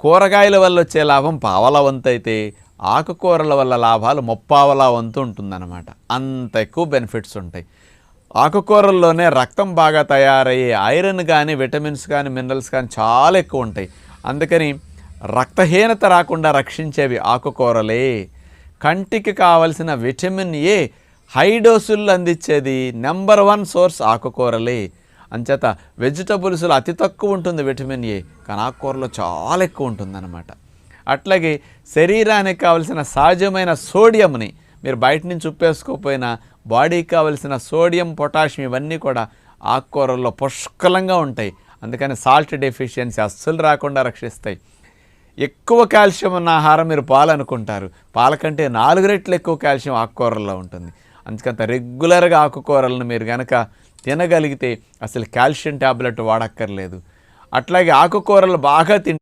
కూరగాయల వల్ల వచ్చే లాభం పావలా వంతు అయితే ఆకుకూరల వల్ల లాభాలు ముప్పావల వంతు ఉంటుందన్నమాట. అంత ఎక్కువ బెనిఫిట్స్ ఉంటాయి. ఆకుకూరల్లోనే రక్తం బాగా తయారయ్యే ఐరన్ కానీ విటమిన్స్ కానీ మినరల్స్ కానీ చాలా ఎక్కువ ఉంటాయి. అందుకని రక్తహీనత రాకుండా రక్షించేవి ఆకుకూరలే. కంటికి కావలసిన విటమిన్ ఏ హై డోసుల్లో అందించేది నెంబర్ వన్ సోర్స్ ఆకుకూరలే. అంచేత వెజిటబుల్స్లో అతి తక్కువ ఉంటుంది విటమిన్ ఏ కానీ ఆకుకూరలో చాలా ఎక్కువ ఉంటుందన్నమాట. అట్లాగే శరీరానికి కావలసిన సహజమైన సోడియంని మీరు బయట నుంచి ఉప్పేసుకోకపోయినా బాడీకి కావలసిన సోడియం పొటాషియం ఇవన్నీ కూడా ఆకుకూరల్లో పుష్కలంగా ఉంటాయి. అందుకని సాల్ట్ డెఫిషియన్సీ అస్సలు రాకుండా రక్షిస్తాయి. ఎక్కువ కాల్షియం ఉన్న ఆహారం మీరు పాలు అనుకుంటారు పాల కంటే నాలుగు రెట్లు ఎక్కువ కాల్షియం ఆకుకూరల్లో ఉంటుంది. అందుకంత రెగ్యులర్గా ఆకుకూరలను మీరు కనుక తినగలిగితే అసలు కాల్షియం ట్యాబ్లెట్ వాడక్కర్లేదు. అట్లాగే ఆకుకూరలు బాగా తింటే